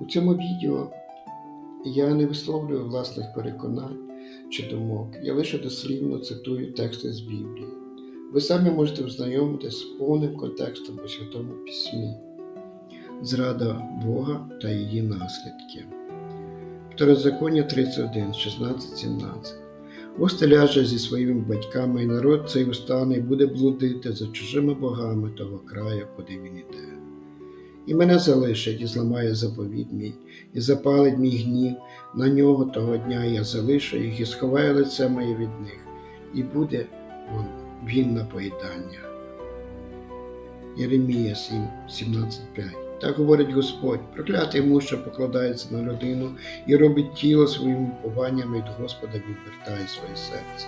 У цьому відео я не висловлюю власних переконань чи думок, я лише дослівно цитую тексти з Біблії. Ви самі можете ознайомитися з повним контекстом у Святому Письмі, зрада Бога та її наслідки. Второзаконня 31, 16, 17. Ось ляже зі своїми батьками, і народ цей устане і буде блудити за чужими богами того краю, куди він іде. І мене залишить, і зламає заповіт мій, і запалить мій гнів на нього того дня, я залишу їх, і сховаю лице моє від них, і буде он, він на поїдання. Єремія 7, 17.5 Так говорить Господь, проклятий муж, що покладається на людину і робить тіло своїм упованням від Господа відвертає своє серце.